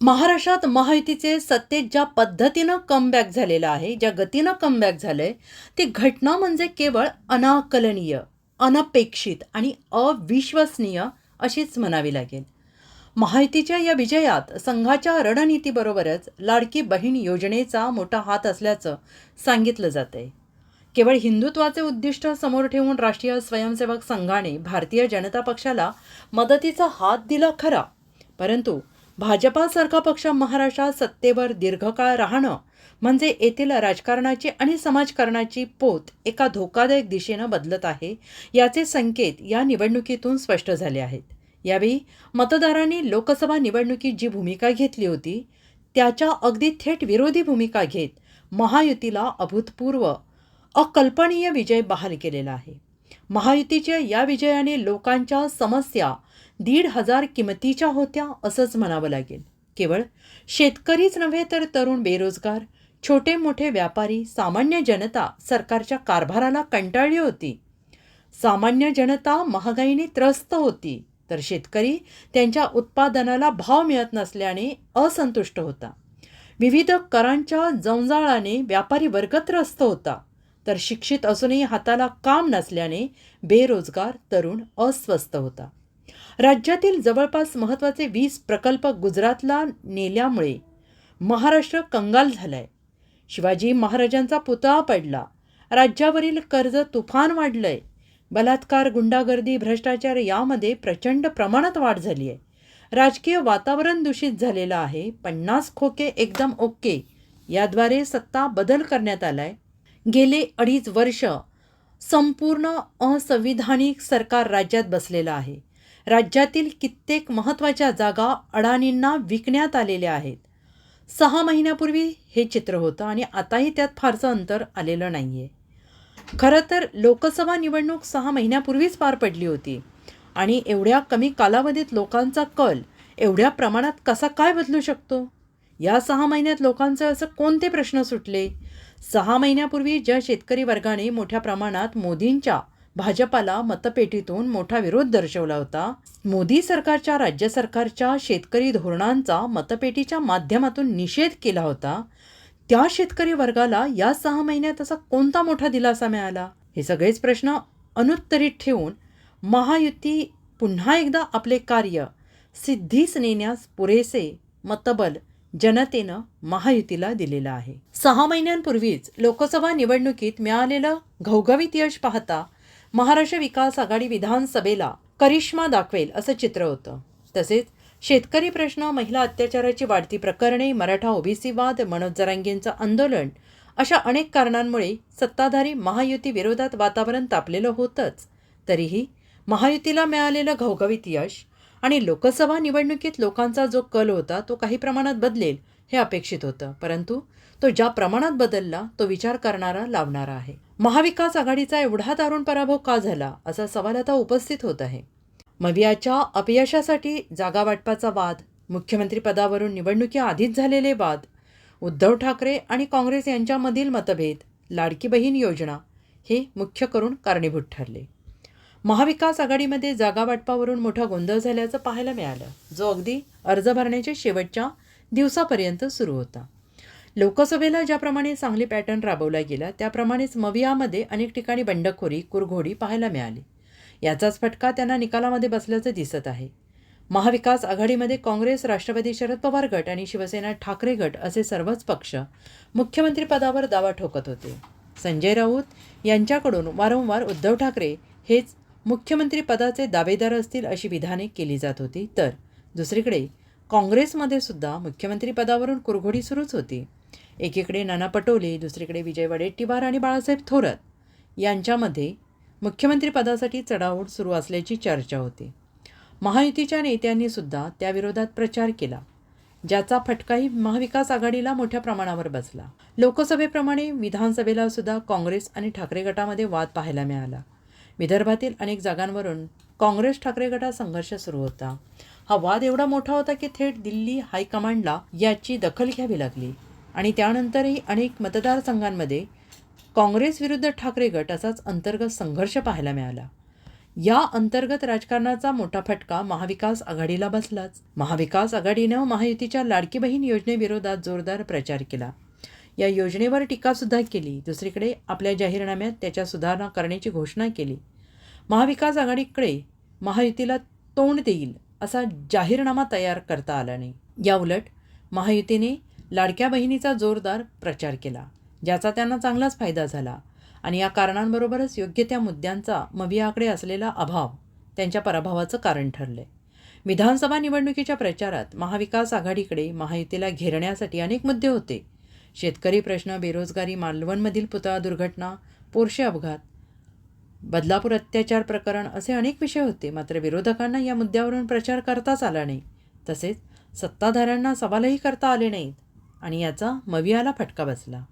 महाराष्ट्रात महायुतीचे सत्तेत ज्या पद्धतीनं कमबॅक झालेलं आहे ज्या गतीनं कमबॅक झालंय ती घटना म्हणजे केवळ अनाकलनीय अनपेक्षित आणि अविश्वसनीय अशीच म्हणावी लागेल. महायुतीच्या या विजयात संघाच्या रणनीतीबरोबरच लाडकी बहीण योजनेचा मोठा हात असल्याचं सांगितलं जात आहे केवळ हिंदुत्वाचे उद्दिष्ट समोर ठेवून राष्ट्रीय स्वयंसेवक संघाने भारतीय जनता पक्षाला मदतीचा हात दिला खरा परंतु भाजपासारखा पक्ष महाराष्ट्रात सत्तेवर दीर्घकाळ राहणं म्हणजे येथील राजकारणाची आणि समाजकारणाची पोत एका धोकादायक दिशेनं बदलत आहे याचे संकेत या निवडणुकीतून स्पष्ट झाले आहेत. यावेळी मतदारांनी लोकसभा निवडणुकीत जी भूमिका घेतली होती त्याच्या अगदी थेट विरोधी भूमिका घेत महायुतीला अभूतपूर्व अकल्पनीय विजय बहाल केलेला आहे. महायुतीच्या या विजयाने लोकांच्या समस्या दीड हजार किमतीच्या होत्या असंच म्हणावं लागेल. केवळ शेतकरीच नव्हे तर तरुण बेरोजगार छोटे मोठे व्यापारी सामान्य जनता सरकारच्या कारभाराला कंटाळली होती. सामान्य जनता महागाईने त्रस्त होती तर शेतकरी त्यांच्या उत्पादनाला भाव मिळत नसल्याने असंतुष्ट होता. विविध करांच्या जंजाळाने व्यापारी वर्ग त्रस्त होता. तर शिक्षित असूनही हाताला काम नसल्याने बेरोजगार तरुण अस्वस्थ होता. राज्यातील जवळपास महत्त्वाचे वीस प्रकल्प गुजरातला नेल्यामुळे महाराष्ट्र कंगाल झालाय. शिवाजी महाराजांचा पुतळा पडला. राज्यावरील कर्ज तुफान वाढलंय. बलात्कार गुंडागर्दी भ्रष्टाचार यामध्ये प्रचंड प्रमाणात वाढ झाली आहे राजकीय वातावरण दूषित झालेलं आहे. पन्नास खोके एकदम ओके. याद्वारे सत्ता बदल करण्यात आलाय. गेले अडीच वर्ष संपूर्ण असंविधानिक सरकार राज्यात बसलेलं आहे. राज्यातील कित्येक महत्त्वाच्या जागा अडाणींना विकण्यात आलेल्या आहेत. सहा महिन्यापूर्वी हे चित्र होतं आणि आताही त्यात फारसं अंतर आलेलं नाही आहे खरं तर लोकसभा निवडणूक सहा महिन्यापूर्वीच पार पडली होती आणि एवढ्या कमी कालावधीत लोकांचा कल एवढ्या प्रमाणात कसा काय बदलू शकतो? या सहा महिन्यात लोकांचे असं कोणते प्रश्न सुटले? सहा महिन्यापूर्वी ज्या शेतकरी वर्गाने मोठ्या प्रमाणात मोदींच्या भाजपाला मतपेटीतून मोठा विरोध दर्शवला होता मोदी सरकारच्या राज्य सरकारच्या शेतकरी धोरणांचा मतपेटीच्या माध्यमातून निषेध केला होता त्या शेतकरी वर्गाला या सहा महिन्यात असा कोणता मोठा दिलासा मिळाला? हे सगळेच प्रश्न अनुत्तरित ठेवून महायुती पुन्हा एकदा आपले कार्य सिद्धीस नेण्यास पुरेसे मतबल जनतेनं महायुतीला दिलेलं आहे. सहा महिन्यांपूर्वीच लोकसभा निवडणुकीत मिळालेलं घवघवीत यश पाहता महाराष्ट्र विकास आघाडी विधानसभेला करिश्मा दाखवेल असं चित्र होतं. तसेच शेतकरी प्रश्न महिला अत्याचाराची वाढती प्रकरणे मराठा ओबीसी वाद मनोज आंदोलन अशा अनेक कारणांमुळे सत्ताधारी महायुती विरोधात वातावरण तापलेलं होतंच. तरीही महायुतीला मिळालेलं घवघवीत यश आणि लोकसभा निवडणुकीत लोकांचा जो कल होता तो काही प्रमाणात बदलेल हे अपेक्षित होतं. परंतु तो ज्या प्रमाणात बदलला तो विचार करणारा लावणारा आहे. महाविकास आघाडीचा एवढा दारुण पराभव का झाला असा सवाल आता उपस्थित होत आहे. मवियाच्या अपयशासाठी जागा वाटपाचा वाद मुख्यमंत्रीपदावरून निवडणुकीआधीच झालेले वाद उद्धव ठाकरे आणि काँग्रेस यांच्यामधील मतभेद लाडकी बहीण योजना हे मुख्य करून कारणीभूत ठरले. महाविकास आघाडीमध्ये जागा वाटपावरून मोठा गोंधळ झाल्याचं पाहायला मिळालं जो अगदी अर्ज भरण्याच्या शेवटच्या दिवसापर्यंत सुरू होता. लोकसभेला ज्याप्रमाणे सांगली पॅटर्न राबवला गेला त्याप्रमाणेच मवियामध्ये अनेक ठिकाणी बंडखोरी कुरघोडी पाहायला मिळाली. याचाच फटका त्यांना निकालामध्ये बसल्याचं दिसत आहे. महाविकास आघाडीमध्ये काँग्रेस राष्ट्रवादी शरद पवार गट आणि शिवसेना ठाकरे गट असे सर्वच पक्ष मुख्यमंत्रीपदावर दावा ठोकत होते. संजय राऊत यांच्याकडून वारंवार उद्धव ठाकरे हेच मुख्यमंत्रीपदाचे दावेदार असतील अशी विधाने केली जात होती. तर दुसरीकडे काँग्रेसमध्ये सुद्धा मुख्यमंत्रीपदावरून कुरघोडी सुरूच होती. एकीकडे नाना पटोले दुसरीकडे विजय वडेट्टीवार आणि बाळासाहेब थोरात यांच्यामध्ये मुख्यमंत्रीपदासाठी चढाओढ सुरू असल्याची चर्चा होती. महायुतीच्या नेत्यांनी सुद्धा त्याविरोधात प्रचार केला ज्याचा फटकाही महाविकास आघाडीला मोठ्या प्रमाणावर बसला. लोकसभेप्रमाणे विधानसभेला सुद्धा काँग्रेस आणि ठाकरे गटामध्ये वाद पाहायला मिळाला. विदर्भातील अनेक जागांवरून काँग्रेस ठाकरे गटात संघर्ष सुरू होता. हा वाद एवढा मोठा होता की थेट दिल्ली हायकमांडला याची दखल घ्यावी लागली. आणि त्यानंतरही अनेक मतदारसंघांमध्ये काँग्रेस विरुद्ध ठाकरे गट असाच अंतर्गत संघर्ष पाहायला मिळाला. या अंतर्गत राजकारणाचा मोठा फटका महाविकास आघाडीला बसलाच. महाविकास आघाडीनं महायुतीच्या लाडकी बहीण योजनेविरोधात जोरदार प्रचार केला. या योजनेवर टीकासुद्धा केली. दुसरीकडे आपल्या जाहीरनाम्यात त्याच्या सुधारणा करण्याची घोषणा केली. महाविकास आघाडीकडे महायुतीला तोंड देईल असा जाहीरनामा तयार करता आला नाही. याउलट महायुतीने लाडक्या बहिणीचा जोरदार प्रचार केला ज्याचा त्यांना चांगलाच फायदा झाला आणि या कारणांबरोबरच योग्य त्या मुद्द्यांचा मवियाकडे असलेला अभाव त्यांच्या पराभवाचं कारण ठरले विधानसभा निवडणुकीच्या प्रचारात महाविकास आघाडीकडे महायुतीला घेरण्यासाठी अनेक मुद्दे होते. शेतकरी प्रश्न बेरोजगारी मालवणमधील पुतळा दुर्घटना पोरशे अपघात बदलापूर अत्याचार प्रकरण असे अनेक विषय होते मात्र विरोधकांना या मुद्द्यावरून प्रचार करताच आला नाही. तसेच सत्ताधाऱ्यांना सवालही करता आले नाहीत आणि याचा मवियाला फटका बसला.